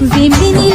Zembini